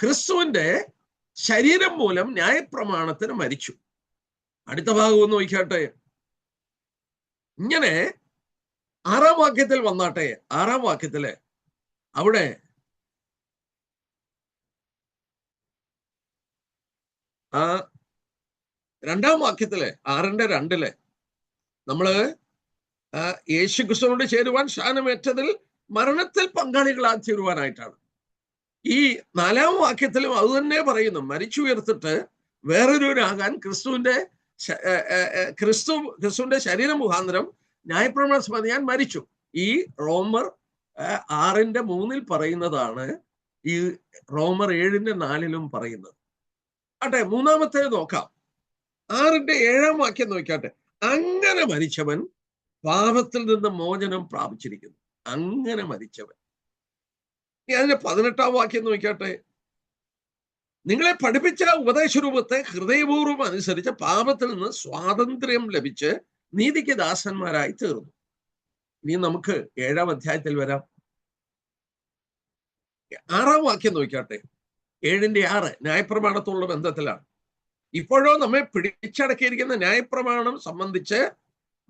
ക്രിസ്തുവിന്റെ ശരീരം മൂലം ന്യായപ്രമാണത്തിന് മരിച്ചു. അടുത്ത ഭാഗം ഒന്ന് നോക്കിയാട്ടെ. ഇങ്ങനെ ആറാം വാക്യത്തിൽ വന്നാട്ടെ. ആറാം വാക്യത്തിൽ അവിടെ ആ രണ്ടാം വാക്യത്തിൽ ആറിന്റെ രണ്ടിൽ നമ്മൾ യേശു ക്രിസ്തുവിനോട് ചേരുവാൻ സ്ഥാനമേറ്റതിൽ മരണത്തിൽ പങ്കാളികളാ ചേരുവാനായിട്ടാണ് ഈ നാലാം വാക്യത്തിലും അത് തന്നെ പറയുന്നു മരിച്ചുയർത്തിട്ട് വേറൊരുവരാകാൻ ക്രിസ്തുവിന്റെ ക്രിസ്തു ക്രിസ്തുവിന്റെ ശരീര മുഖാന്തരം ന്യായപ്രമാണ സഭ ഞാൻ മരിച്ചു. ഈ റോമർ ആറിന്റെ മൂന്നിൽ പറയുന്നതാണ് ഈ റോമർ ഏഴിന്റെ നാലിലും പറയുന്നത്. ആട്ടെ മൂന്നാമത്തെ നോക്കാം. ആറിന്റെ ഏഴാം വാക്യം നോക്കാട്ടെ അങ്ങനെ മരിച്ചവൻ പാപത്തിൽ നിന്ന് മോചനം പ്രാപിച്ചിരിക്കുന്നു. അങ്ങനെ മരിച്ചവൻ. അതിന്റെ പതിനെട്ടാം വാക്യം നോക്കിയാട്ടെ. നിങ്ങളെ പഠിപ്പിച്ച ഉപദേശരൂപത്തെ ഹൃദയപൂർവം അനുസരിച്ച് പാപത്തിൽ നിന്ന് സ്വാതന്ത്ര്യം ലഭിച്ച് നീതിക്ക് ദാസന്മാരായി തീർന്നു. ഇനി നമുക്ക് ഏഴാം അധ്യായത്തിൽ വരാം. ആറാം വാക്യം നോക്കിയാട്ടെ. ഏഴിന്റെ ആറ് ന്യായപ്രമാണത്തോടുള്ള ബന്ധത്തിലാണ്. ഇപ്പോഴോ നമ്മെ പിടിച്ചടക്കിയിരിക്കുന്ന ന്യായപ്രമാണം സംബന്ധിച്ച്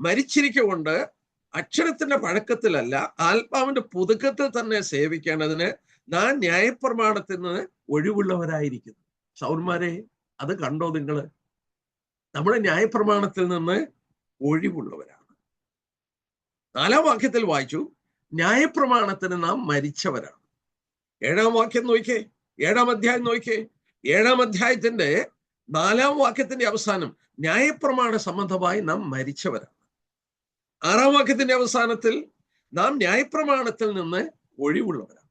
മരിച്ചിരിക്കൊണ്ട് അക്ഷരത്തിന്റെ പഴക്കത്തിലല്ല ആത്മാവിന്റെ പുതുക്കത്തിൽ തന്നെ സേവിക്കേണ്ടതിന് നാം ന്യായപ്രമാണത്തിൽ നിന്ന് ഒഴിവുള്ളവരായിരിക്കുന്നു. സൗന്മാരെ അത് കണ്ടോ നിങ്ങൾ നമ്മുടെ ന്യായപ്രമാണത്തിൽ നിന്ന് ഒഴിവുള്ളവരാണ്. നാലാം വാക്യത്തിൽ വായിച്ചു ന്യായപ്രമാണത്തിന് നാം മരിച്ചവരാണ്. ഏഴാം വാക്യം നോക്കിയേ ഏഴാം അധ്യായം നോക്കിയേ ഏഴാം അധ്യായത്തിന്റെ നാലാം വാക്യത്തിന്റെ അവസാനം ന്യായപ്രമാണ സംബന്ധമായി നാം മരിച്ചവരാണ്. ആറാം വാക്യത്തിന്റെ അവസാനത്തിൽ നാം ന്യായപ്രമാണത്തിൽ നിന്ന് ഒഴിവുള്ളവരാണ്.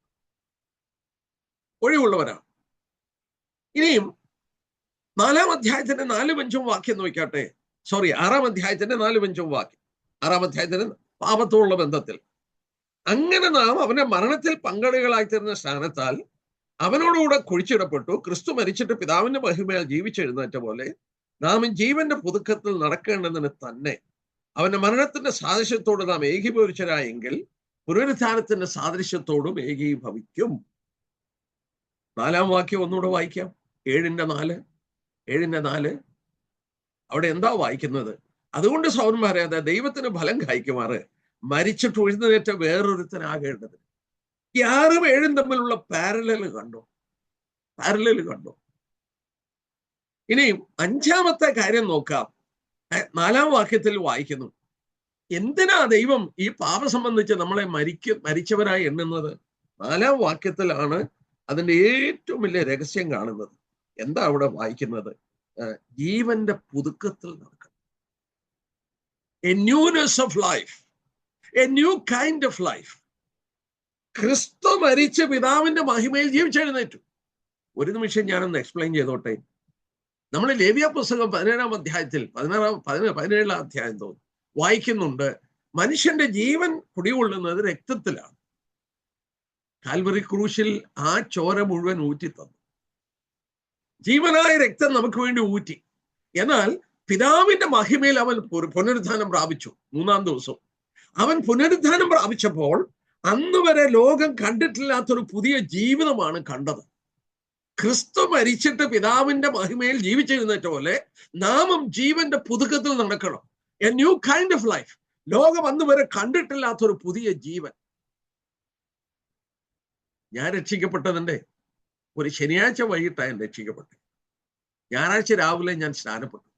ഒഴിവുള്ളവരാണ്. ഇനിയും നാലാം അധ്യായത്തിന്റെ നാലും അഞ്ചും വാക്യം നോക്കാട്ടെ സോറി ആറാം അധ്യായത്തിന്റെ നാലും അഞ്ചും വാക്യം. ആറാം അധ്യായത്തിന്റെ പാപത്തോടുള്ള ബന്ധത്തിൽ. അങ്ങനെ നാം അവന്റെ മരണത്തിൽ പങ്കാളികളായി തരുന്ന സ്ഥാനത്താൽ അവനോടുകൂടെ കുഴിച്ചിടപ്പെട്ടു. ക്രിസ്തു മരിച്ചിട്ട് പിതാവിന്റെ മഹിമയാൽ ജീവിച്ചെഴുന്നേറ്റ പോലെ നാം ജീവന്റെ പുതുക്കത്തിൽ നടക്കേണ്ടതിന് തന്നെ അവന്റെ മരണത്തിന്റെ സാദൃശ്യത്തോട് നാം ഏകീഭവിച്ചരായെങ്കിൽ പുനരുദ്ധാനത്തിന്റെ സാദൃശ്യത്തോടും ഏകീഭവിക്കും. നാലാം വാക്യം ഒന്നുകൂടെ വായിക്കാം. ഏഴിന്റെ നാല് ഏഴിന്റെ നാല്. അവിടെ എന്താ വായിക്കുന്നത്? അതുകൊണ്ട് സൗരന്മാരെ അത് ദൈവത്തിന് ഫലം കായ്ക്കുമാറ്. മരിച്ചിട്ട് ഉഴുന്നേറ്റ വേറൊരുത്തനാകേണ്ടത് ഈ ആറും ഏഴും തമ്മിലുള്ള പാരലൽ കണ്ടോ? പാരലൽ കണ്ടോ? ഇനിയും അഞ്ചാമത്തെ കാര്യം നോക്കാം. നാലാം വാക്യത്തിൽ വായിക്കുന്നു. എന്തിനാ ദൈവം ഈ പാപം സംബന്ധിച്ച് നമ്മളെ മരിക്ക മരിച്ചവരായി എണ്ണുന്നത്? നാലാം വാക്യത്തിലാണ് അതിന്റെ ഏറ്റവും വലിയ രഹസ്യം കാണുന്നത്. എന്താ അവിടെ വായിക്കുന്നത്? ജീവന്റെ പുതുക്കത്തിൽ നടക്കണം. A newness of life a new kind of life ക്രിസ്തു മരിച്ച പിതാവിന്റെ മഹിമയിൽ ജീവിച്ചെഴുന്നേറ്റു ഒരു നിമിഷം ഞാനൊന്ന് എക്സ്പ്ലെയിൻ ചെയ്തോട്ടെ? നമ്മൾ ലേവിയ പുസ്തകം പതിനേഴാം അധ്യായത്തിൽ പതിനാറാം പതിനേഴ് പതിനേഴാം അധ്യായം തോന്നുന്നു. വായിക്കുന്നുണ്ട് മനുഷ്യന്റെ ജീവൻ കുടികൊള്ളുന്നത് രക്തത്തിലാണ്. കാൽവറി ക്രൂശിൽ ആ ചോര മുഴുവൻ ഊറ്റി തന്നു ജീവനായ രക്തം നമുക്ക് വേണ്ടി ഊറ്റി. എന്നാൽ പിതാവിന്റെ മഹിമയിൽ അവൻ പുനരുദ്ധാനം പ്രാപിച്ചു മൂന്നാം ദിവസം. അവൻ പുനരുദ്ധാനം പ്രാപിച്ചപ്പോൾ അന്ന് വരെ ലോകം കണ്ടിട്ടില്ലാത്തൊരു പുതിയ ജീവിതമാണ് കണ്ടത്. ക്രിസ്തു മരിച്ചിട്ട് പിതാവിന്റെ മഹിമയിൽ ജീവിച്ചിരുന്നിട്ട് പോലെ നാമം ജീവന്റെ പുതുക്കത്തിൽ നടക്കണം. A new kind of life ലോകം അന്ന് വരെ കണ്ടിട്ടില്ലാത്തൊരു പുതിയ ജീവൻ. ഞാൻ രക്ഷിക്കപ്പെട്ടതിന്റെ ഒരു ശനിയാഴ്ച വൈകിട്ടാണ് ഞാൻ രക്ഷിക്കപ്പെട്ടത്. ഞായറാഴ്ച രാവിലെ ഞാൻ സ്നാനപ്പെട്ടു.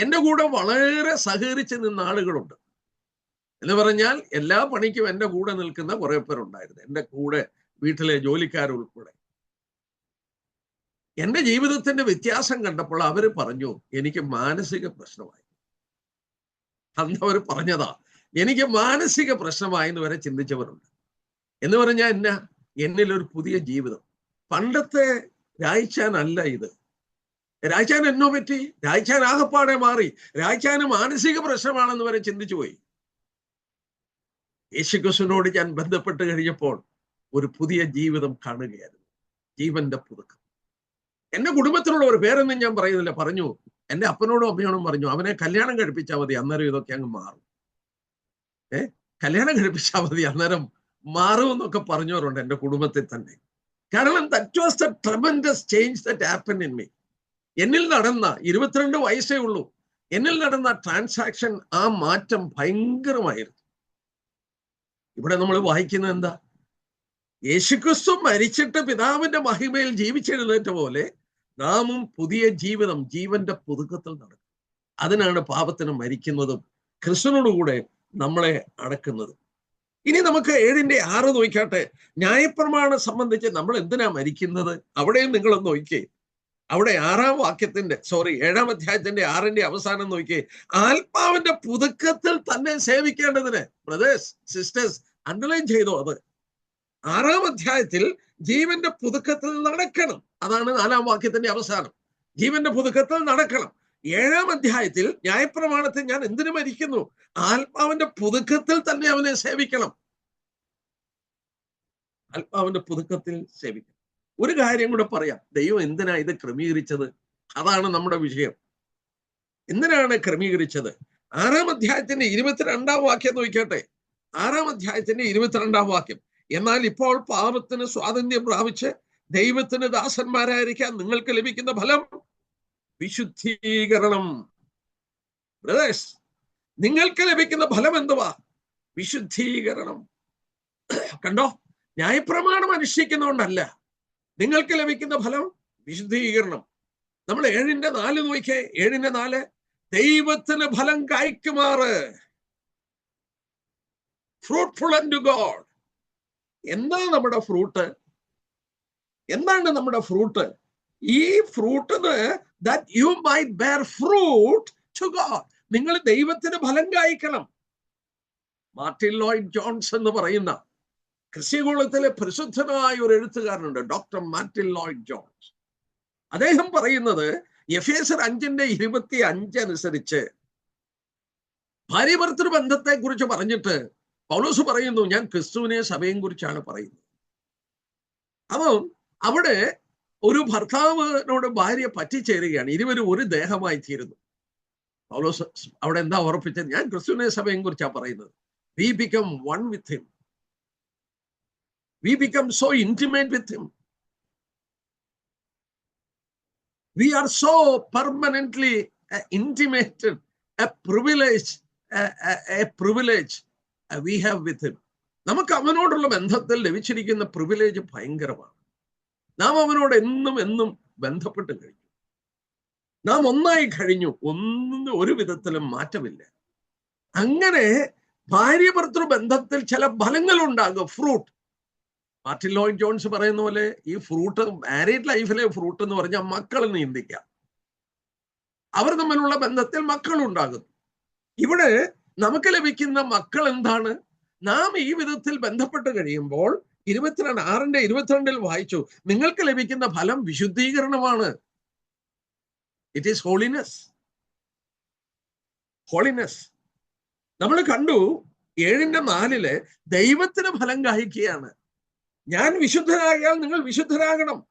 എന്റെ കൂടെ വളരെ സഹകരിച്ച് നിന്ന ആളുകളുണ്ട്. എന്ന് പറഞ്ഞാൽ എല്ലാ പണിക്കും എന്റെ കൂടെ നിൽക്കുന്ന കുറെ പേരുണ്ടായിരുന്നു. എന്റെ കൂടെ വീട്ടിലെ ജോലിക്കാരുൾപ്പെടെ. എന്റെ ജീവിതത്തിന്റെ വ്യത്യാസം കണ്ടപ്പോൾ അവർ പറഞ്ഞു എനിക്ക് മാനസിക പ്രശ്നമായി. അന്ന് അവർ പറഞ്ഞതാ എനിക്ക് മാനസിക പ്രശ്നമായി എന്ന് വരെ ചിന്തിച്ചവരുണ്ട്. എന്ന് പറഞ്ഞാൽ എന്നാ എന്നിൽ ഒരു പുതിയ ജീവിതം. പണ്ടത്തെ രായ്ച്ചാനല്ല ഇത്. രായ്ച്ചാൻ എന്നോ പറ്റി? രായ്ച്ചാൻ ആകപ്പാടെ മാറി. രായ്ച്ചാന് മാനസിക പ്രശ്നമാണെന്ന് വരെ ചിന്തിച്ചു പോയി. യേശുക്രിസ്തുവിനോട് ഞാൻ ബന്ധപ്പെട്ട് കഴിഞ്ഞപ്പോൾ ഒരു പുതിയ ജീവിതം കാണുകയായിരുന്നു. ജീവന്റെ പുതുക്കം. എന്റെ കുടുംബത്തിലുള്ള ഒരു പേരൊന്നും ഞാൻ പറയുന്നില്ല. പറഞ്ഞു. എന്റെ അപ്പനോടും അമ്മയോടും പറഞ്ഞു അവനെ കല്യാണം കഴിപ്പിച്ചാൽ മതി. അന്നേരം ഇതൊക്കെ അങ്ങ് മാറും. ഏ? കല്യാണം കഴിപ്പിച്ചാൽ മതി. അന്നേരം മാറും എന്നൊക്കെ പറഞ്ഞവരുണ്ട് എന്റെ കുടുംബത്തിൽ തന്നെ. കാരണം that was the change that happen in me എന്നിൽ നടന്ന ഇരുപത്തിരണ്ട് വയസ്സേ ഉള്ളൂ. എന്നിൽ നടന്ന ട്രാൻസാക്ഷൻ ആ മാറ്റം ഭയങ്കരമായിരുന്നു. ഇവിടെ നമ്മൾ വായിക്കുന്നത് എന്താ? യേശുക്രിസ്തു മരിച്ചിട്ട് പിതാവിന്റെ മഹിമയിൽ ജീവിച്ചെഴുന്നേറ്റ പോലെ നാമും പുതിയ ജീവിതം ജീവന്റെ പുതുക്കത്തിൽ നടക്കും. അതിനാണ് പാപത്തിന് മരിക്കുന്നതും കൃഷ്ണനോടുകൂടെ നമ്മളെ അടക്കുന്നതും. ഇനി നമുക്ക് ഏഴിന്റെ ആറ് നോക്കാട്ടെ ന്യായപ്രമാണം സംബന്ധിച്ച് നമ്മൾ എന്തിനാ മരിക്കുന്നത്? അവിടെയും നിങ്ങളൊന്ന് നോക്കിയേ അവിടെ ആറാം വാക്യത്തിന്റെ സോറി ഏഴാം അധ്യായത്തിന്റെ ആറിന്റെ അവസാനം നോക്കിയേ ആത്മാവിന്റെ പുതുക്കത്തിൽ തന്നെ സേവിക്കേണ്ടതിന് ബ്രദേഴ്സ് സിസ്റ്റേഴ്സ് അണ്ടർലൈൻ ചെയ്തോ അത്. ആറാം അധ്യായത്തിൽ ജീവന്റെ പുതുക്കത്തിൽ നടക്കണം. അതാണ് നാലാം വാക്യത്തിന്റെ അവസാനം. ജീവന്റെ പുതുക്കത്തിൽ നടക്കണം. ഏഴാം അധ്യായത്തിൽ ന്യായപ്രമാണത്തിൽ ഞാൻ എന്തിനു മരിക്കുന്നു? ആത്മാവിന്റെ പുതുക്കത്തിൽ തന്നെ അവനെ സേവിക്കണം. ആത്മാവിന്റെ പുതുക്കത്തിൽ സേവിക്കണം. ഒരു കാര്യം കൂടെ പറയാം. ദൈവം എന്തിനാ ഇത് ക്രമീകരിച്ചത്? അതാണ് നമ്മുടെ വിഷയം. എന്തിനാണ് ക്രമീകരിച്ചത്? ആറാം അധ്യായത്തിന്റെ ഇരുപത്തിരണ്ടാം വാക്യം നോക്കട്ടെ. ആറാം അധ്യായത്തിന്റെ ഇരുപത്തിരണ്ടാം വാക്യം. എന്നാൽ ഇപ്പോൾ പാപത്തിന് സ്വാതന്ത്ര്യം പ്രാപിച്ച് ദൈവത്തിന് ദാസന്മാരായിരിക്കാൻ നിങ്ങൾക്ക് ലഭിക്കുന്ന ഫലം വിശുദ്ധീകരണം. ബ്രദേഴ്സ് നിങ്ങൾക്ക് ലഭിക്കുന്ന ഫലം എന്തുവാ? വിശുദ്ധീകരണം. കണ്ടോ? ന്യായപ്രമാണം അനുഷ്ഠിക്കുന്നതുകൊണ്ടല്ല. നിങ്ങൾക്ക് ലഭിക്കുന്ന ഫലം വിശുദ്ധീകരണം. നമ്മൾ ഏഴിന്റെ നാല് നോക്കിയേ. ഏഴിന്റെ നാല് ദൈവത്തിന് ഫലം കായ്ക്കുമാറ്. ഫ്രൂട്ട്ഫുൾ ആൻഡ് ഗോഡ് എന്താ നമ്മുടെ ഫ്രൂട്ട് എന്താണ് നമ്മുടെ ഫ്രൂട്ട് ഈ ഫ്രൂട്ടിന് that you may bear fruit to God നിങ്ങൾ ദൈവത്തിന് ഫലം കായ്ക്കണം. മാർട്ടിൻ ലോയിഡ് ജോൺസ് എന്ന് പറയുന്ന കൃഷികുളത്തിലെ പ്രസിദ്ധനായ ഒരു എഴുത്തുകാരനുണ്ട് ഡോക്ടർ മാർട്ടിൻ ലോയിഡ് ജോൺസ്. അദ്ദേഹം പറയുന്നത് എഫേസർ അഞ്ചിന്റെ ഇരുപത്തി അഞ്ച് അനുസരിച്ച് ഭാര്യ ഭർത്തൃ ബന്ധത്തെ കുറിച്ച് പറഞ്ഞിട്ട് പൗലോസ് പറയുന്നു ഞാൻ ക്രിസ്തുവിനെ സഭയും കുറിച്ചാണ് പറയുന്നത്. അപ്പം അവിടെ ഒരു ഭർത്താവിനോട് ഭാര്യ പറ്റിച്ചേരുകയാണ്. ഇരുവരും ഒരു ദേഹമായി തീരുന്നു. പൗലോസ് അവിടെ എന്താ ഉറപ്പിച്ചത്? ഞാൻ ക്രിസ്തുവിനെ സഭയും കുറിച്ചാണ് പറയുന്നത്. We become one with him we become so intimate with him we are so permanently intimated a privilege a a, a, have with him നമുക്ക് അവനോടുള്ള ബന്ധത്തിൽ ലഭിച്ചിരിക്കുന്ന പ്രിവിലേജ് ഭയങ്കരമാണ്. നാം അവനോട് എന്നും എന്നും ബന്ധപ്പെട്ട് കഴിഞ്ഞു. നാം ഒന്നായി കഴിഞ്ഞു. ഒന്നും ഒരു വിധത്തിലും മാറ്റമില്ല. അങ്ങനെ ഭാര്യ ഭർത്തൃ ബന്ധത്തിൽ ചില ഫലങ്ങൾ ഉണ്ടാകും ഫ്രൂട്ട് മാർട്ടിൻ ലോയിൻ ജോൺസ് പറയുന്ന പോലെ ഈ ഫ്രൂട്ട് മാരീഡ് ലൈഫിലെ ഫ്രൂട്ട് എന്ന് പറഞ്ഞാൽ മക്കൾ നീന്തിക്കാം അവർ തമ്മിലുള്ള ബന്ധത്തിൽ മക്കൾ ഉണ്ടാകുന്നു ഇവിടെ നമുക്ക് ലഭിക്കുന്ന മക്കൾ എന്താണ്? നാം ഈ വിധത്തിൽ ബന്ധപ്പെട്ട് കഴിയുമ്പോൾ ഇരുപത്തിരണ്ട് ആറിന്റെ ഇരുപത്തിരണ്ടിൽ വായിച്ചു നിങ്ങൾക്ക് ലഭിക്കുന്ന ഫലം വിശുദ്ധീകരണമാണ്. ഇറ്റ് ഈസ് ഹോളിനെസ് ഹോളിനെസ് നമ്മൾ കണ്ടു ഏഴിന്റെ നാലിൽ ദൈവത്തിന് ഫലം കായ്ക്കുകയാണ് ഞാൻ വിശുദ്ധരാകിയാൽ നിങ്ങൾ വിശുദ്ധരാകണം.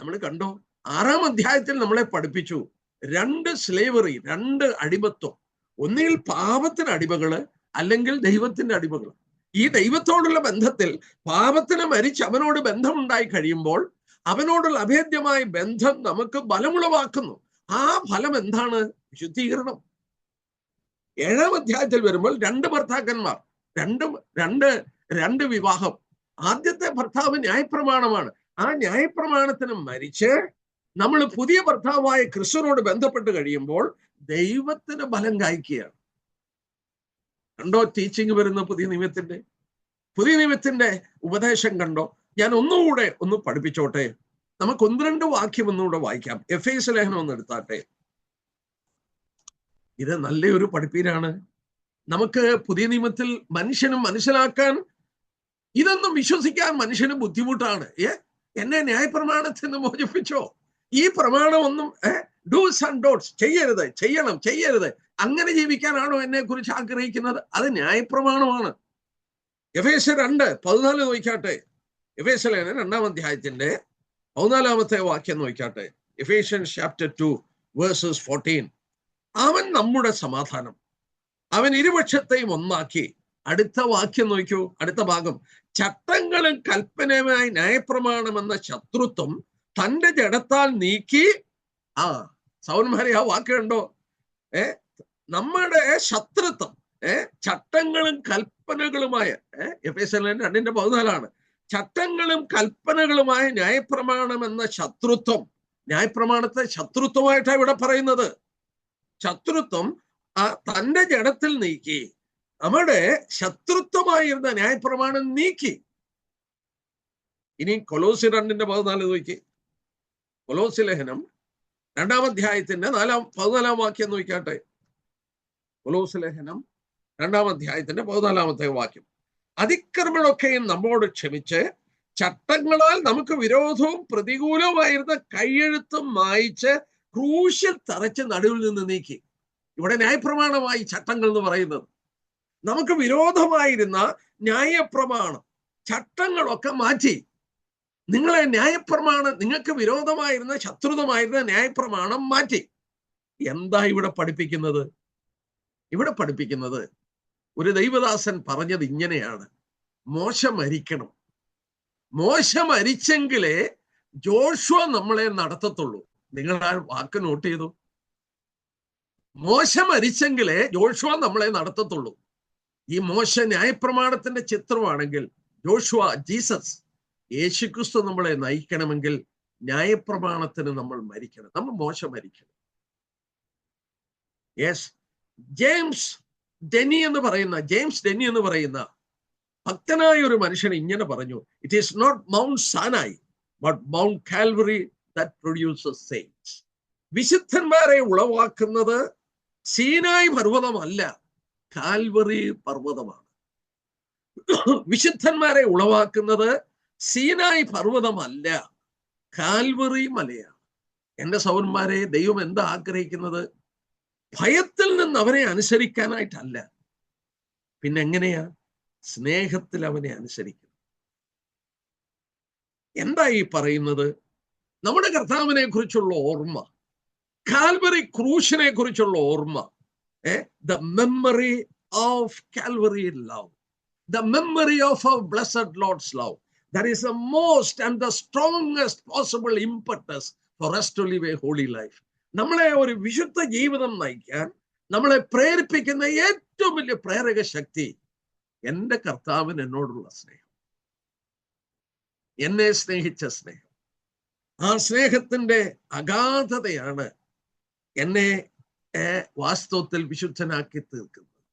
നമ്മൾ കണ്ടോ ആറാം അധ്യായത്തിൽ നമ്മളെ പഠിപ്പിച്ചു. രണ്ട് സ്ലേവറി രണ്ട് അടിമത്വം. ഒന്നുകിൽ പാപത്തിന് അടിമകൾ അല്ലെങ്കിൽ ദൈവത്തിന്റെ അടിമകൾ ഈ ദൈവത്തോടുള്ള ബന്ധത്തിൽ പാപത്തിന് മരിച്ച് അവനോട് ബന്ധമുണ്ടായി കഴിയുമ്പോൾ അവനോടുള്ള അഭേദ്യമായ ബന്ധം നമുക്ക് ബലമുളവാക്കുന്നു ആ ഫലം എന്താണ്? വിശുദ്ധീകരണം. ഏഴാം അധ്യായത്തിൽ വരുമ്പോൾ രണ്ട് ഭർത്താക്കന്മാർ രണ്ട് രണ്ട് രണ്ട് വിവാഹം. ആദ്യത്തെ ഭർത്താവ് ന്യായപ്രമാണമാണ്. ആ ന്യായപ്രമാണത്തിന് മരിച്ച് നമ്മൾ പുതിയ ഭർത്താവായ ക്രിസ്തുവിനോട് ബന്ധപ്പെട്ട് കഴിയുമ്പോൾ ദൈവത്തിന് ബലം കായ്ക്കുകയാണ്. കണ്ടോ? ടീച്ചിങ് വരുന്ന പുതിയ നിയമത്തിന്റെ പുതിയ നിയമത്തിന്റെ ഉപദേശം കണ്ടോ? ഞാൻ ഒന്നുകൂടെ ഒന്ന് പഠിപ്പിച്ചോട്ടെ. നമുക്ക് ഒന്ന് രണ്ട് വാക്യം ഒന്നുകൂടെ വായിക്കാം. എഫ് എസ് ലേഖനം ഒന്ന് എടുത്താട്ടെ. ഇത് നല്ലൊരു പഠിപ്പീരാണ്. നമുക്ക് പുതിയ നിയമത്തിൽ മനുഷ്യന് മനസ്സിലാക്കാൻ ഇതൊന്നും വിശ്വസിക്കാൻ മനുഷ്യന് ബുദ്ധിമുട്ടാണ്. ഏ? എന്നെ ന്യായപ്രമാണത്തിൽ നിന്ന് മോചിപ്പിച്ചോ? ഈ പ്രമാണം ഒന്നും ഡൂസ് ആൻഡ് ഡോട്ട്സ് ചെയ്യരുത് ചെയ്യണം ചെയ്യരുത്. അങ്ങനെ ജീവിക്കാനാണോ എന്നെ കുറിച്ച് ആഗ്രഹിക്കുന്നത്? അത് ന്യായപ്രമാണമാണ്. എഫേസ് രണ്ട് പതിനാല് നോക്കാട്ടെ എഫേസ് ലേന രണ്ടാം അധ്യായത്തിന്റെ പതിനാലാമത്തെ വാക്യം നോക്കാട്ടെ Ephesian chapter two verses fourteen അവൻ നമ്മുടെ സമാധാനം. അവൻ ഇരുപക്ഷത്തെയും ഒന്നാക്കി. അടുത്ത വാക്യം നോക്കൂ അടുത്ത ഭാഗം. ചട്ടങ്ങളും കൽപ്പനയുമായി ന്യായപ്രമാണം എന്ന ശത്രുത്വം തന്റെ ജഡത്താൽ നീക്കി ആ സൗന്മാരെ ആ വാക്കുണ്ടോ ഏ നമ്മുടെ ശത്രുത്വം ഏ ചട്ടങ്ങളും കൽപ്പനകളുമായ എഫ് എസ് എൽ രണ്ടിന്റെ പതിനാലാണ്. ചട്ടങ്ങളും കൽപ്പനകളുമായ ന്യായപ്രമാണം എന്ന ശത്രുത്വം ന്യായപ്രമാണത്തെ ശത്രുത്വമായിട്ടാണ് ഇവിടെ പറയുന്നത്. ശത്രുത്വം ആ തന്റെ ജഡത്തിൽ നീക്കി നമ്മുടെ ശത്രുത്വമായിരുന്ന ന്യായപ്രമാണം നീക്കി. ഇനി കൊലോസി രണ്ടിന്റെ പതിനാല് നോക്കി. കൊലോസി ലേഖനം രണ്ടാം അധ്യായത്തിന്റെ നാലാം പതിനാലാം വാക്യം നോക്കിയാട്ടെ? കൊലോസ് ലേഖനം രണ്ടാം അധ്യായത്തിന്റെ പതിനാലാമത്തെ വാക്യം. അതിക്രമങ്ങളൊക്കെയും നമ്മോട് ക്ഷമിച്ച് ചട്ടങ്ങളാൽ നമുക്ക് വിരോധവും പ്രതികൂലവുമായിരുന്ന കൈയെഴുത്തും മായിച്ച് ക്രൂശിൽ തറച്ച് നടുവിൽ നിന്ന് നീക്കി. ഇവിടെ ന്യായപ്രമാണമായി ചട്ടങ്ങൾ എന്ന് പറയുന്നത്. നമുക്ക് വിരോധമായിരുന്ന ന്യായപ്രമാണം ചട്ടങ്ങളൊക്കെ മാറ്റി. നിങ്ങളെ ന്യായപ്രമാണം നിങ്ങൾക്ക് വിരോധമായിരുന്ന ശത്രുതമായിരുന്ന ന്യായപ്രമാണം മാറ്റി. എന്താ ഇവിടെ പഠിപ്പിക്കുന്നത്? ഇവിടെ പഠിപ്പിക്കുന്നത് ഒരു ദൈവദാസൻ പറഞ്ഞത് ഇങ്ങനെയാണ്. മോശ മരിക്കണം. മോശ മരിച്ചെങ്കിലേ ജോഷുവ നമ്മളെ നടത്തത്തുള്ളൂ. നിങ്ങൾ ആ വാക്ക് നോട്ട് ചെയ്തു. മോശ മരിച്ചെങ്കിലേ ജോഷുവ നമ്മളെ നടത്തത്തുള്ളൂ. ഈ മോശ ന്യായപ്രമാണത്തിന്റെ ചിത്രമാണെങ്കിൽ ജോഷുവ ജീസസ് യേശുക്രിസ്തു നമ്മളെ നയിക്കണമെങ്കിൽ ന്യായപ്രമാണത്തിന് നമ്മൾ മരിക്കണം. നമ്മൾ മോശം മരിക്കണം. യെസ് ജെയിംസ് ഡെനി എന്ന് പറയുന്ന ജെയിംസ് ഡെനി എന്ന് പറയുന്ന ഭക്തനായ ഒരു മനുഷ്യൻ ഇങ്ങനെ പറഞ്ഞു it is not Mount Sinai but Mount Calvary that produces saints വിശുദ്ധന്മാരെ ഉളവാക്കുന്നത് സീനായ് പർവതമല്ല കാൽവറി പർവതമാണ്. വിശുദ്ധന്മാരെ ഉളവാക്കുന്നത് സീനായി പർവതമല്ല കാൽവറി മലയാണ്. എന്റെ സൗന്മാരെ ദൈവം എന്താ ആഗ്രഹിക്കുന്നത്? ഭയത്തിൽ നിന്ന് അവനെ അനുസരിക്കാനായിട്ടല്ല. പിന്നെ എങ്ങനെയാ? സ്നേഹത്തിൽ അവനെ അനുസരിക്കും എന്താ ഈ പറയുന്നത്? നമ്മുടെ കർത്താവിനെ കുറിച്ചുള്ള ഓർമ്മ കാൽവറി ക്രൂശിനെ കുറിച്ചുള്ള ഓർമ്മ the memory of Calvary love the memory of our blessed Lord's love that is the most and the strongest possible impetus for us to live a holy life. നമ്മളെ ഒരു വിശുദ്ധ ജീവിതം നയിക്കാൻ നമ്മളെ പ്രേരിപ്പിക്കുന്ന ഏറ്റവും വലിയ പ്രേരക ശക്തി എന്റെ കർത്താവിന് എന്നോടുള്ള സ്നേഹം. എന്നെ സ്നേഹിച്ച സ്നേഹം. ആ സ്നേഹത്തിന്റെ അഗാധതയാണ് എന്നെ വാസ്തവത്തിൽ വിശുദ്ധനാക്കി തീർക്കുന്നത്.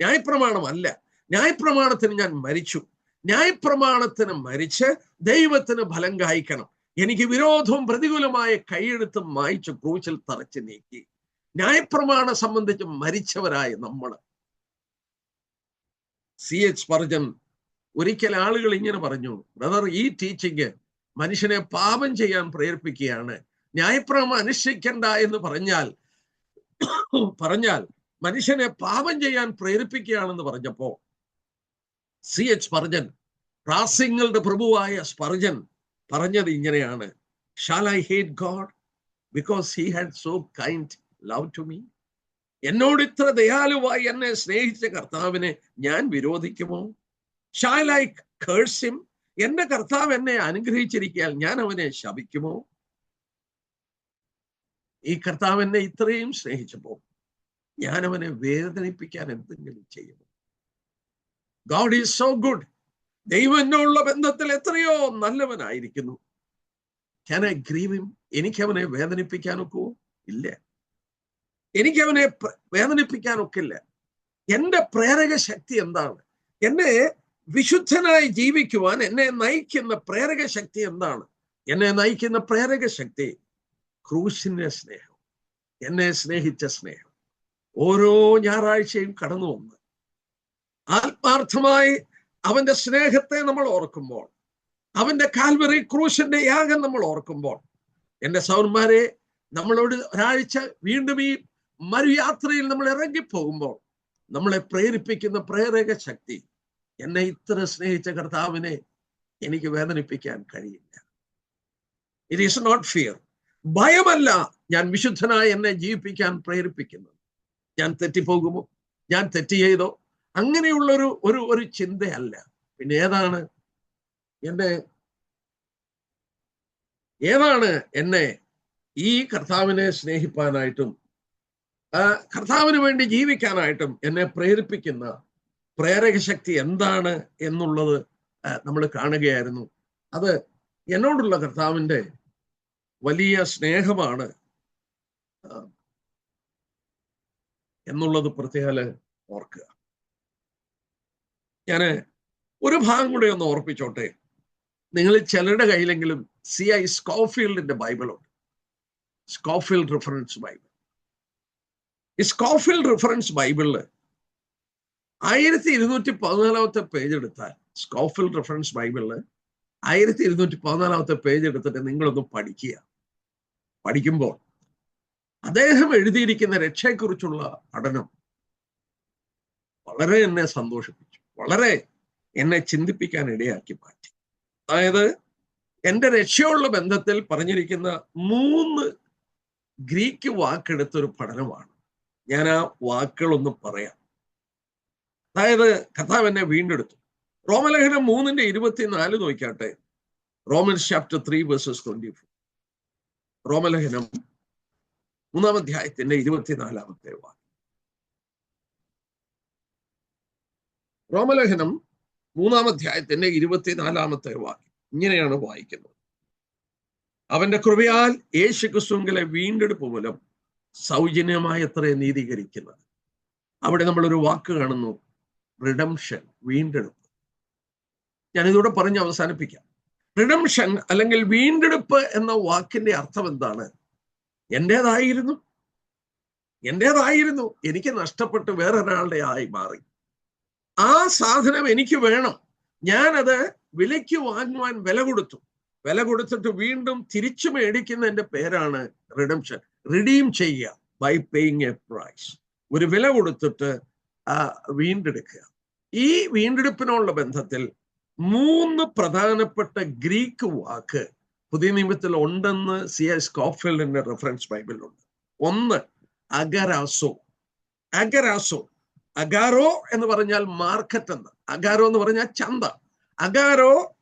ന്യായപ്രമാണമല്ല. ന്യായപ്രമാണത്തിന് ഞാൻ മരിച്ചു. ന്യായപ്രമാണത്തിന് മരിച്ച് ദൈവത്തിന് ഫലം കായ്ക്കണം. എനിക്ക് വിരോധവും പ്രതികൂലമായ കൈയെഴുത്തും മായിച്ചു ക്രൂശിൽ തറച്ച് നീക്കി. ന്യായപ്രമാണം സംബന്ധിച്ച് മരിച്ചവരായ നമ്മൾ സി. എച്ച്. പർജൻ ഒരിക്കൽ ആളുകൾ ഇങ്ങനെ പറഞ്ഞു ബ്രദർ ഈ ടീച്ചിങ് മനുഷ്യനെ പാപം ചെയ്യാൻ പ്രേരിപ്പിക്കുകയാണ്. ന്യായപ്രമ അനുഷ്ഠിക്കണ്ട എന്ന് പറഞ്ഞാൽ പറഞ്ഞാൽ മനുഷ്യനെ പാപം ചെയ്യാൻ പ്രേരിപ്പിക്കുകയാണെന്ന് പറഞ്ഞപ്പോ സി എച്ച് സ്പർജൻ റാസിങ്ങളുടെ പ്രഭുവായ സ്പർജൻ പറഞ്ഞത് ഇങ്ങനെയാണ്. Shall I hate God because he had so kind love to me എന്നോട് ഇത്ര ദയാലുവായി എന്നെ സ്നേഹിച്ച കർത്താവിനെ ഞാൻ വിരോധിക്കുമോ? ഷാൽ ഐ കേഴ്സിം എന്റെ കർത്താവ് എന്നെ അനുഗ്രഹിച്ചിരിക്കാൻ ഞാൻ അവനെ ശപിക്കുമോ? ഈ കർത്താവ് എന്നെ ഇത്രയും സ്നേഹിച്ചപ്പോ ഞാൻ അവനെ വേദനിപ്പിക്കാൻ എന്തെങ്കിലും ചെയ്യുമോ? ഗോഡ് ഈസ് സോ ഗുഡ് ദൈവനോടുള്ള ബന്ധത്തിൽ എത്രയോ നല്ലവനായിരിക്കുന്നു. ക്യാൻ ഐ ഗ്രീവ് ഹിം എനിക്ക് അവനെ വേദനിപ്പിക്കാനൊക്കുവോ ഇല്ല. എനിക്ക് അവനെ വേദനിപ്പിക്കാനൊക്കില്ല. എന്റെ പ്രേരക ശക്തി എന്താണ്? എന്നെ വിശുദ്ധനായി ജീവിക്കുവാൻ എന്നെ നയിക്കുന്ന പ്രേരക ശക്തി എന്താണ്? എന്നെ നയിക്കുന്ന പ്രേരക ശക്തി ക്രൂശിന്റെ സ്നേഹം. എന്നെ സ്നേഹിച്ച സ്നേഹം. ഓരോ ഞായറാഴ്ചയും കടന്നു വന്ന് ആത്മാർത്ഥമായി അവന്റെ സ്നേഹത്തെ നമ്മൾ ഓർക്കുമ്പോൾ അവന്റെ കാൽവറി ക്രൂശന്റെ യാഗം നമ്മൾ ഓർക്കുമ്പോൾ എന്റെ സൗന്മാരെ നമ്മളോട് ഒരാഴ്ച വീണ്ടും ഈ മരുയാത്രയിൽ നമ്മൾ ഇറങ്ങിപ്പോകുമ്പോൾ നമ്മളെ പ്രേരിപ്പിക്കുന്ന പ്രേരക ശക്തി എന്നെ ഇത്ര സ്നേഹിച്ച കർത്താവിനെ എനിക്ക് വേദനിപ്പിക്കാൻ കഴിയില്ല. ഇറ്റ് ഈസ് നോട്ട് ഫിയർ ഭയമല്ല ഞാൻ വിശുദ്ധനായി എന്നെ ജീവിപ്പിക്കാൻ പ്രേരിപ്പിക്കുന്നത് ഞാൻ തെറ്റിപ്പോകുമോ? ഞാൻ തെറ്റ് ചെയ്തോ? അങ്ങനെയുള്ളൊരു ഒരു ഒരു ചിന്തയല്ല. പിന്നെ ഏതാണ്? എന്നെ ഏതാണ് എന്നെ ഈ കർത്താവിനെ സ്നേഹിപ്പാനായിട്ടും കർത്താവിന് വേണ്ടി ജീവിക്കാനായിട്ടും എന്നെ പ്രേരിപ്പിക്കുന്ന പ്രേരക ശക്തി എന്താണ് എന്നുള്ളത് നമ്മൾ കാണുകയായിരുന്നു. അത് എന്നോടുള്ള കർത്താവിന്റെ വലിയ സ്നേഹമാണ്. എന്നുള്ളത് പ്രത്യേക ഓർക്കുക. ഞാൻ ഒരു ഭാഗം കൂടെ ഒന്ന് ഓർപ്പിച്ചോട്ടെ. നിങ്ങൾ ചിലരുടെ കയ്യിലെങ്കിലും സി ഐ സ്കോഫീൽഡിന്റെ ബൈബിളുണ്ട്. സ്കോഫീൽഡ് റെഫറൻസ് ബൈബിൾ ഈ സ്കോഫീൽഡ് റെഫറൻസ് ബൈബിളിൽ ആയിരത്തി ഇരുന്നൂറ്റി പതിനാലാമത്തെ പേജ് എടുത്താൽ സ്കോഫീൽഡ് റെഫറൻസ് ബൈബിളിൽ ആയിരത്തി ഇരുന്നൂറ്റി പതിനാലാമത്തെ പേജ് എടുത്തിട്ട് നിങ്ങളൊന്ന് പഠിക്കുക. പഠിക്കുമ്പോൾ അദ്ദേഹം എഴുതിയിരിക്കുന്ന രക്ഷയെക്കുറിച്ചുള്ള പഠനം വളരെ എന്നെ സന്തോഷിപ്പിച്ചു. വളരെ എന്നെ ചിന്തിപ്പിക്കാൻ ഇടയാക്കി മാറ്റി. അതായത് എന്റെ രക്ഷയുള്ള ബന്ധത്തിൽ പറഞ്ഞിരിക്കുന്ന മൂന്ന് ഗ്രീക്ക് വാക്കെടുത്തൊരു പഠനമാണ്. ഞാൻ ആ വാക്കുകളൊന്ന് പറയാം. അതായത് കഥാവ് എന്നെ വീണ്ടെടുത്തു. റോമലേഖനം മൂന്നിന്റെ ഇരുപത്തിനാല് നോക്കാട്ടെ Roman chapter three verses twenty four റോമലേഖനം മൂന്നാം അധ്യായത്തിന്റെ ഇരുപത്തിനാലാമത്തെ വാക്യം റോമലേഖനം മൂന്നാം അധ്യായത്തിന്റെ ഇരുപത്തിനാലാമത്തെ വാക്യം. ഇങ്ങനെയാണ് വായിക്കുന്നത്. അവന്റെ കൃപയാൽ യേശു ക്രിസ്തുവിലെ വീണ്ടെടുപ്പ് മൂലം സൗജന്യമായി എത്ര നീതീകരിക്കുന്നത്. അവിടെ നമ്മൾ ഒരു വാക്ക് കാണുന്നു റിഡംഷൻ വീണ്ടെടുപ്പ്. ഞാനിതൂടെ പറഞ്ഞ് അവസാനിപ്പിക്കാം. റിഡംഷൻ അല്ലെങ്കിൽ വീണ്ടെടുപ്പ് എന്ന വാക്കിന്റെ അർത്ഥം എന്താണ്? എന്റെതായിരുന്നു എന്റെതായിരുന്നു എനിക്ക് നഷ്ടപ്പെട്ട് വേറൊരാളുടെ ആയി മാറി. ആ സാധനം എനിക്ക് വേണം. ഞാനത് വിലയ്ക്ക് വാങ്ങുവാൻ വില കൊടുത്തു. വില കൊടുത്തിട്ട് വീണ്ടും തിരിച്ചു മേടിക്കുന്നതിന്റെ പേരാണ് റിഡംഷൻ റിഡീം ചെയ്യുക ബൈ പേയിങ് എ പ്രൈസ് ഒരു വില കൊടുത്തിട്ട് വീണ്ടെടുക്കുക. ഈ വീണ്ടെടുപ്പിനുള്ള ബന്ധത്തിൽ മൂന്ന് പ്രധാനപ്പെട്ട ഗ്രീക്ക് വാക്ക് പുതിയ നിയമത്തിൽ ഉണ്ടെന്ന് സി എസ് കോഫിൽഡിന്റെ റെഫറൻസ് ബൈബിളിലുണ്ട്. ഒന്ന് അഗരാസോ. അഗരാസോ. അഗാരോ എന്ന് പറഞ്ഞാൽ മാർക്കറ്റ് എന്ന്. അഗാരോ എന്ന് പറഞ്ഞാൽ ചന്ത. അഗാരോ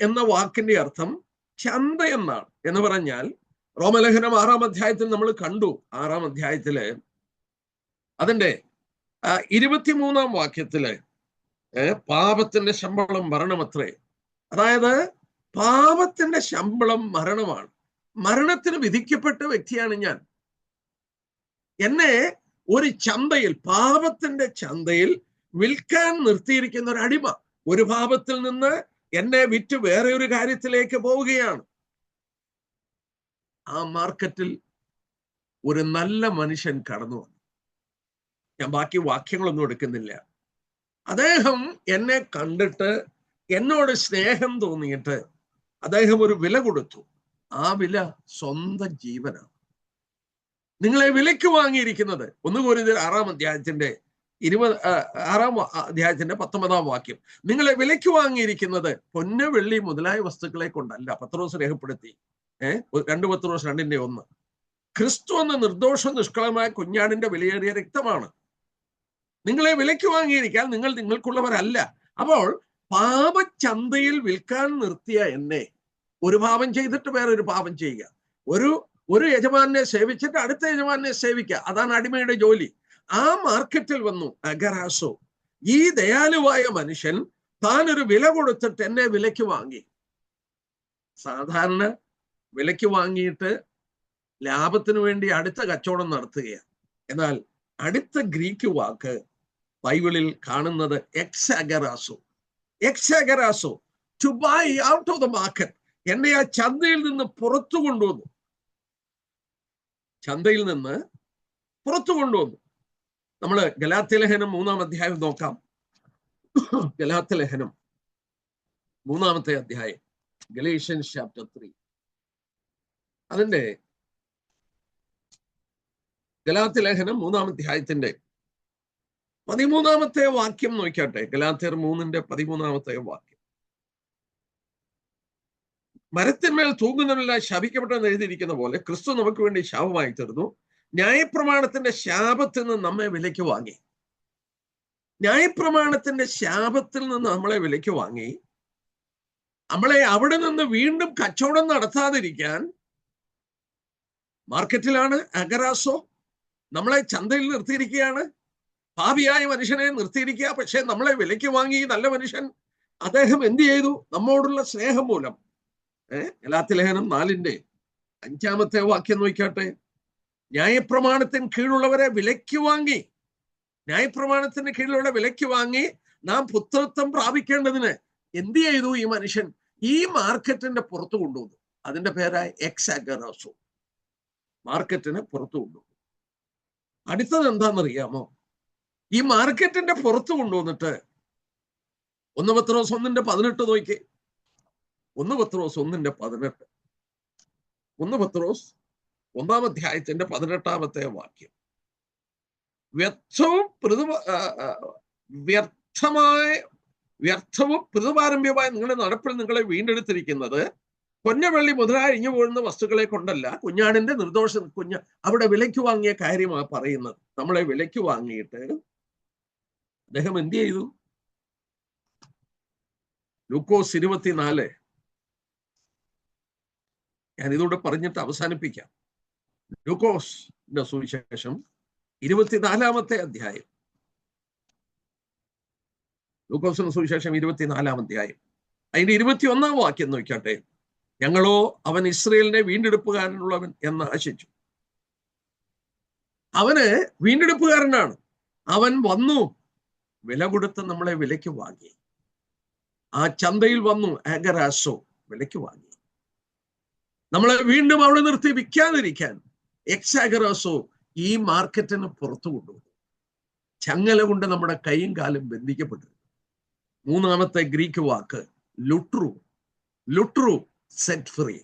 എന്ന വാക്കിന്റെ അർത്ഥം ചന്ത എന്നാണ്. എന്ന് പറഞ്ഞാൽ റോമലേഖനം ആറാം അധ്യായത്തിൽ നമ്മൾ കണ്ടു. ആറാം അധ്യായത്തിൽ അതിന്റെ ഇരുപത്തിമൂന്നാം വാക്യത്തിൽ പാപത്തിന്റെ ശമ്പളം മരണമത്രേ അതായത് പാപത്തിന്റെ ശമ്പളം മരണമാണ്. മരണത്തിന് വിധിക്കപ്പെട്ട വ്യക്തിയാണ് ഞാൻ. എന്നെ ഒരു ചന്തയിൽ പാപത്തിന്റെ ചന്തയിൽ വിൽക്കാൻ നിർത്തിയിരിക്കുന്ന ഒരു അടിമ ഒരു പാപത്തിൽ നിന്ന് എന്നെ വിറ്റ് വേറെ ഒരു കാര്യത്തിലേക്ക് പോവുകയാണ്. ആ മാർക്കറ്റിൽ ഒരു നല്ല മനുഷ്യൻ കടന്നു വന്നു. ഞാൻ ബാക്കി വാക്യങ്ങളൊന്നും എടുക്കുന്നില്ല. അദ്ദേഹം എന്നെ കണ്ടിട്ട് എന്നോട് സ്നേഹം തോന്നിയിട്ട് അദ്ദേഹം ഒരു വില കൊടുത്തു. ആ വില സ്വന്തം ജീവനാണ്. നിങ്ങളെ വിലയ്ക്ക് വാങ്ങിയിരിക്കുന്നത്. ഒന്ന് ആറാം അധ്യായത്തിന്റെ ഇരുപത് ആറാം അധ്യായത്തിന്റെ പത്തൊമ്പതാം വാക്യം. നിങ്ങളെ വിലയ്ക്ക് വാങ്ങിയിരിക്കുന്നത് പൊന്ന് വെള്ളി മുതലായ വസ്തുക്കളെ കൊണ്ടല്ല. പത്രോസ് രേഖപ്പെടുത്തി. ഏഹ് രണ്ട് പത്രോസ് രണ്ടിന്റെ ഒന്ന്. ക്രിസ്തു എന്ന നിർദോഷ നിഷ്കളമായ കുഞ്ഞാടിന്റെ വിലയേറിയ രക്തമാണ്. നിങ്ങളെ വിലയ്ക്ക് വാങ്ങിയിരിക്കാൻ നിങ്ങൾ നിങ്ങൾക്കുള്ളവരല്ല. അപ്പോൾ പാപചന്തയിൽ വിൽക്കാൻ നിർത്തിയ എന്നെ. ഒരു പാപം ചെയ്തിട്ട് വേറൊരു പാപം ചെയ്യുക. ഒരു ഒരു യജമാനെ സേവിച്ചിട്ട് അടുത്ത യജമാനെ സേവിക്കുക അതാണ് അടിമയുടെ ജോലി. ആ മാർക്കറ്റിൽ വന്നു അഗരാസോ. ഈ ദയാലുവായ മനുഷ്യൻ താൻ ഒരു വില കൊടുത്തിട്ട് എന്നെ വിലയ്ക്ക് വാങ്ങി. സാധാരണ വിലയ്ക്ക് വാങ്ങിയിട്ട് ലാഭത്തിന് വേണ്ടി അടുത്ത കച്ചവടം നടത്തുകയാണ്. എന്നാൽ അടുത്ത ഗ്രീക്ക് വാക്ക് ബൈബിളിൽ കാണുന്നത് എക്സ് അഗറാസോ എക്സ് അഗറാസോ to buy out of the market എന്നെ ആ ചന്തയിൽ നിന്ന് പുറത്തു കൊണ്ടുവന്നു. ചന്തയിൽ നിന്ന് പുറത്തു കൊണ്ടുവന്നു. നമ്മൾ ഗലാത്തലഹനം മൂന്നാം അധ്യായം നോക്കാം. ഗലാത്തലഹനം മൂന്നാമത്തെ അധ്യായം ഗലേഷ്യൻ ചാപ്റ്റർ ത്രീ അതിന്റെ ഗലാത്യലേഖനം മൂന്നാം അധ്യായത്തിന്റെ പതിമൂന്നാമത്തെ വാക്യം നോക്കിയാട്ടെ. ഗലാത്യർ മൂന്നിന്റെ പതിമൂന്നാമത്തെ വാക്യം. മരത്തിന്മേൽ തൂങ്ങുന്നവരെല്ലാം ശപിക്കപ്പെട്ടെന്ന് എഴുതിയിരിക്കുന്ന പോലെ ക്രിസ്തു നമുക്ക് വേണ്ടി ശാപമായി തീർന്നു. ന്യായപ്രമാണത്തിന്റെ ശാപത്തിൽ നിന്ന് നമ്മെ വിലയ്ക്ക് വാങ്ങി. ന്യായപ്രമാണത്തിന്റെ ശാപത്തിൽ നിന്ന് നമ്മളെ വിലയ്ക്ക് വാങ്ങി. നമ്മളെ അവിടെ നിന്ന് വീണ്ടും കച്ചവടം നടത്താതിരിക്കാൻ മാർക്കറ്റിലാണ് അഗരാസോ നമ്മളെ ചന്തയിൽ നിർത്തിയിരിക്കുകയാണ്. പാപിയായ മനുഷ്യനെ നിർത്തിയിരിക്കുക. പക്ഷെ നമ്മളെ വിലയ്ക്ക് വാങ്ങി. നല്ല മനുഷ്യൻ അദ്ദേഹം എന്ത് ചെയ്തു? നമ്മോടുള്ള സ്നേഹം മൂലം ഏഹ് ഗലാത്തി ലേഖനം നാലിന്റെ അഞ്ചാമത്തെ വാക്യം നോക്കിയാട്ടെ ന്യായപ്രമാണത്തിന് കീഴുള്ളവരെ വിലയ്ക്ക് വാങ്ങി. ന്യായപ്രമാണത്തിന് കീഴിലുള്ള വിലയ്ക്ക് വാങ്ങി നാം പുത്രത്വം പ്രാപിക്കേണ്ടതിന് എന്ത് ചെയ്തു ഈ മനുഷ്യൻ? ഈ മാർക്കറ്റിന്റെ പുറത്തു കൊണ്ടുവന്നു. അതിന്റെ പേരായ എക്സ് അഗറാസോ മാർക്കറ്റിന് പുറത്തു കൊണ്ടുവന്നു. അടുത്തത് എന്താണെന്നറിയാമോ? ഈ മാർക്കറ്റിന്റെ പുറത്തു കൊണ്ടുവന്നിട്ട് ഒന്ന് പത്രോസ് ഒന്നിന്റെ പതിനെട്ട് നോക്കി ഒന്ന് പത്രോസ് ഒന്നിന്റെ പതിനെട്ട്. ഒന്ന് പത്രോസ് ഒന്നാം അധ്യായത്തിന്റെ പതിനെട്ടാമത്തെ വാക്യം. വ്യർത്ഥവും പ്രതി വ്യർത്ഥമായ വ്യർത്ഥവും പ്രതിപാരമ്യമായ നിങ്ങളുടെ നടപ്പിൽ നിങ്ങളെ വീണ്ടെടുത്തിരിക്കുന്നത് പൊന്നവെള്ളി മുതലായി ഇഞ്ഞു പോകുന്ന വസ്തുക്കളെ കൊണ്ടല്ല കുഞ്ഞാടിന്റെ നിർദോഷ കുഞ്ഞ അവിടെ വിലയ്ക്ക് വാങ്ങിയ കാര്യമാണ് പറയുന്നത്. നമ്മളെ വിലയ്ക്ക് വാങ്ങിയിട്ട് അദ്ദേഹം എന്ത് ചെയ്തു? ലൂക്കോസ് ഇരുപത്തിനാല് ഞാൻ ഇതോടെ പറഞ്ഞിട്ട് അവസാനിപ്പിക്കാം. ലൂക്കോസിന്റെ സുവിശേഷം ഇരുപത്തിനാലാമത്തെ അധ്യായം. ലൂക്കോസിന്റെ സുവിശേഷം ഇരുപത്തിനാലാം അധ്യായം. അതിന്റെ ഇരുപത്തിയൊന്നാം വാക്യം നോക്കട്ടെ ഞങ്ങളോ അവൻ ഇസ്രയേലിനെ വീണ്ടെടുപ്പുകാരനുള്ളവൻ എന്ന് ആശിച്ചു. അവന് വീണ്ടെടുപ്പുകാരനാണ്. അവൻ വന്നു വില കൊടുത്ത് നമ്മളെ വിലയ്ക്ക് വാങ്ങി. ആ ചന്തയിൽ വന്നു ആഗരാസോ വിലയ്ക്ക് വാങ്ങി. നമ്മളെ വീണ്ടും അവിടെ നിർത്തി വിൽക്കാതിരിക്കാൻ എക്സാഗറാസോ ഈ മാർക്കറ്റിന് പുറത്തു കൊണ്ടുപോകും ചങ്ങല കൊണ്ട് നമ്മുടെ കൈയും കാലും ബന്ധിക്കപ്പെട്ടു മൂന്നാമത്തെ ഗ്രീക്ക് വാക്ക് ലുട്രു. ലുട്രു സെറ്റ് ഫ്രീ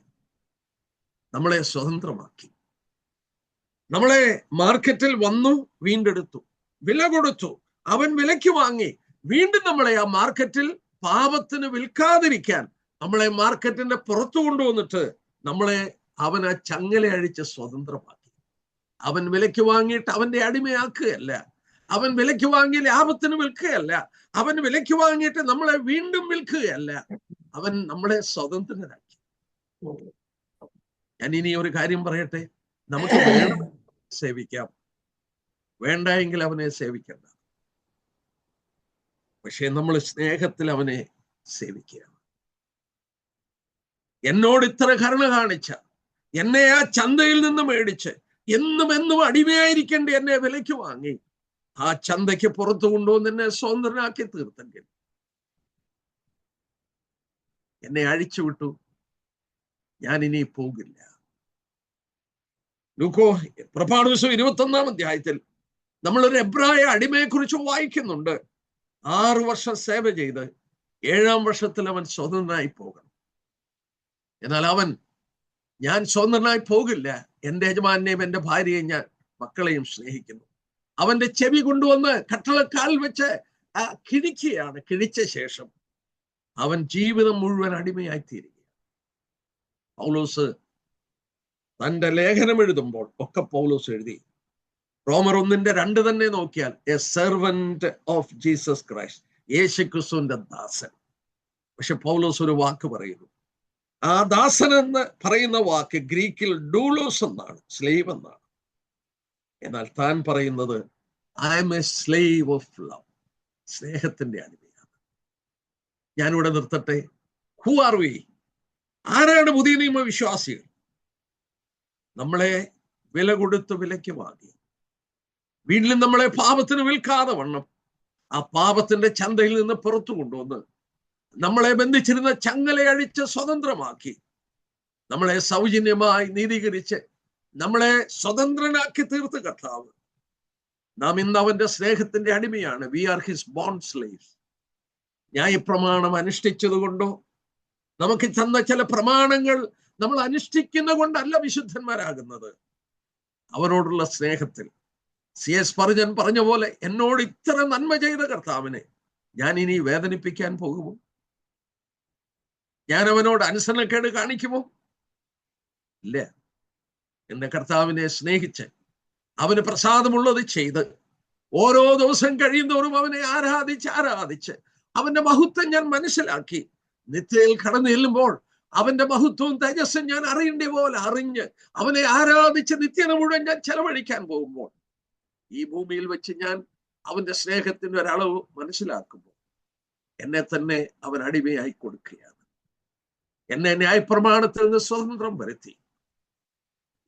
നമ്മളെ സ്വതന്ത്രമാക്കി. നമ്മളെ മാർക്കറ്റിൽ വന്നു വീണ്ടെടുത്തു വില കൊടുത്തു അവൻ വിലയ്ക്ക് വാങ്ങി. വീണ്ടും നമ്മളെ ആ മാർക്കറ്റിൽ പാപത്തിന് വിൽക്കാതിരിക്കാൻ നമ്മളെ മാർക്കറ്റിന്റെ പുറത്തു കൊണ്ടുവന്നിട്ട് നമ്മളെ അവൻ ആ ചങ്ങല അഴിച്ച് സ്വതന്ത്രമാക്കി. അവൻ വിലയ്ക്ക് വാങ്ങിയിട്ട് അവന്റെ അടിമയാക്കുകയല്ല. അവൻ വിലയ്ക്ക് വാങ്ങി ലാഭത്തിന് വിൽക്കുകയല്ല. അവൻ വിലയ്ക്ക് വാങ്ങിയിട്ട് നമ്മളെ വീണ്ടും വിൽക്കുകയല്ല. അവൻ നമ്മളെ സ്വതന്ത്രരാക്കി ഞാൻ ഇനി ഒരു കാര്യം പറയട്ടെ? നമുക്ക് സേവിക്കാം. വേണ്ട എങ്കിൽ അവനെ സേവിക്കണ്ട. പക്ഷെ നമ്മൾ സ്നേഹത്തിൽ അവനെ സേവിക്കുക എന്നോട് ഇത്ര കരുണ കാണിച്ച എന്നെ ആ ചന്തയിൽ നിന്ന് മേടിച്ച് എന്നും എന്നും അടിമയായിരിക്കേണ്ട എന്നെ വിലയ്ക്ക് വാങ്ങി ആ ചന്തയ്ക്ക് പുറത്തു കൊണ്ടുവന്ന് എന്നെ സ്വതന്ത്രനാക്കി തീർത്തെങ്കിൽ. എന്നെ അഴിച്ചു വിട്ടു. ഞാൻ ഇനി പോകില്ല. ലൂക്കോ പ്രഭാട ദിവസം ഇരുപത്തി ഒന്നാം അധ്യായത്തിൽ നമ്മളൊരു എബ്രായ അടിമയെ കുറിച്ച് വായിക്കുന്നുണ്ട്. ആറു വർഷം സേവ ചെയ്ത് ഏഴാം വർഷത്തിൽ അവൻ സ്വതന്ത്രനായി പോകണം. എന്നാൽ അവൻ ഞാൻ സ്വതന്ത്രനായി പോകില്ല. എന്റെ യജമാനെയും എന്റെ ഭാര്യയെയും ഞാൻ മക്കളെയും സ്നേഹിക്കുന്നു. അവന്റെ ചെവി കൊണ്ടുവന്ന് കട്ടളക്കാൽ വെച്ച് ആ കിഴിക്കുകയാണ്. കിഴിച്ച ശേഷം അവൻ ജീവിതം മുഴുവൻ അടിമയായി തീരുകയാണ് പൗലോസ് തന്റെ ലേഖനം എഴുതുമ്പോൾ ഒക്കെ പൗലോസ് എഴുതി റോമർ ഒന്നിന്റെ രണ്ട് തന്നെ നോക്കിയാൽ a servant of Jesus Christ യേശു ക്രിസ്തുവിന്റെ ദാസൻ. പക്ഷെ പൗലോസ് ഒരു വാക്ക് പറയുന്നു ആ ദാസൻ എന്ന് പറയുന്ന വാക്ക് ഗ്രീക്കിൽ ഡൂലോസ് എന്നാണ് സ്ലേവ് എന്നാണ്. എന്നാൽ താൻ പറയുന്നത് I am a slave of love സ്നേഹത്തിന്റെ അടിമയാണ്. ഞാനിവിടെ നിർത്തട്ടെ. ഹു ആർ വി ആരാണ് പുതിയ നിയമ വിശ്വാസികൾ നമ്മളെ വില കൊടുത്ത് വിലയ്ക്ക് വാങ്ങി. വീട്ടിൽ നമ്മളെ പാപത്തിന് വിൽക്കാതെ വണ്ണം. ആ പാപത്തിന്റെ ചന്തയിൽ നിന്ന് പുറത്തു കൊണ്ടുവന്ന് നമ്മളെ ബന്ധിച്ചിരുന്ന ചങ്ങല അഴിച്ച് സ്വതന്ത്രമാക്കി. നമ്മളെ സൗജന്യമായി നീതീകരിച്ച് നമ്മളെ സ്വതന്ത്രനാക്കി തീർത്ത് കർത്താവ്. നാം ഇന്ന് അവന്റെ സ്നേഹത്തിന്റെ അടിമയാണ്. We are his bond slaves ന്യായപ്രമാണം അനുഷ്ഠിച്ചത് കൊണ്ടോ? നമുക്ക് തന്ന ചില പ്രമാണങ്ങൾ നമ്മൾ അനുഷ്ഠിക്കുന്ന കൊണ്ടല്ല വിശുദ്ധന്മാരാകുന്നത്. അവരോടുള്ള സ്നേഹത്തിൽ. സി എസ് പറഞ്ഞൻ പറഞ്ഞ പോലെ എന്നോട് ഇത്ര നന്മ ചെയ്ത കർത്താവിനെ ഞാൻ ഇനി വേദനിപ്പിക്കാൻ പോകുമോ? ഞാൻ അവനോട് അനുസരണക്കേട് കാണിക്കുമോ? ഇല്ല. എന്റെ കർത്താവിനെ സ്നേഹിച്ച് അവന് പ്രസാദമുള്ളത് ചെയ്ത് ഓരോ ദിവസം കഴിയുന്നോറും അവനെ ആരാധിച്ച് ആരാധിച്ച് അവന്റെ മഹത്വം ഞാൻ മനസ്സിലാക്കി. നിത്യയിൽ കടന്നു ചെല്ലുമ്പോൾ അവന്റെ മഹത്വവും തേജസ്സും ഞാൻ അറിയേണ്ട പോലെ അറിഞ്ഞ് അവനെ ആരാധിച്ച് നിത്യത മുഴുവൻ ഞാൻ ചെലവഴിക്കാൻ പോകുമ്പോൾ ഈ ഭൂമിയിൽ വെച്ച് ഞാൻ അവന്റെ സ്നേഹത്തിന്റെ ഒരളവ് മനസ്സിലാക്കുമ്പോൾ എന്നെ തന്നെ അവൻ അടിമയായി കൊടുക്കുകയാണ്. എന്നെ ന്യായപ്രമാണത്തിൽ നിന്ന് സ്വതന്ത്രം വരുത്തി.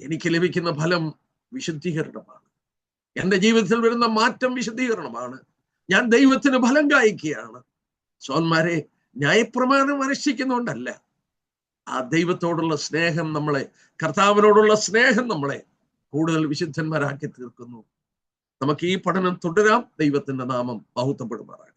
എനിക്ക് ലഭിക്കുന്ന ഫലം വിശുദ്ധീകരണമാണ്. എന്റെ ജീവിതത്തിൽ വരുന്ന മാറ്റം വിശുദ്ധീകരണമാണ്. ഞാൻ ദൈവത്തിന് ഫലം കായ്ക്കുകയാണ്. സോന്മാരെ ന്യായപ്രമാണം അനുഷ്ഠിക്കുന്നുകൊണ്ടല്ല ആ ദൈവത്തോടുള്ള സ്നേഹം നമ്മളെ കർത്താവിനോടുള്ള സ്നേഹം നമ്മളെ കൂടുതൽ വിശുദ്ധന്മാരാക്കി തീർക്കുന്നു. നമുക്ക് ഈ പഠനം തുടരാം. ദൈവത്തിന്റെ നാമം ബഹുത്തപ്പെടുമാറാകട്ടെ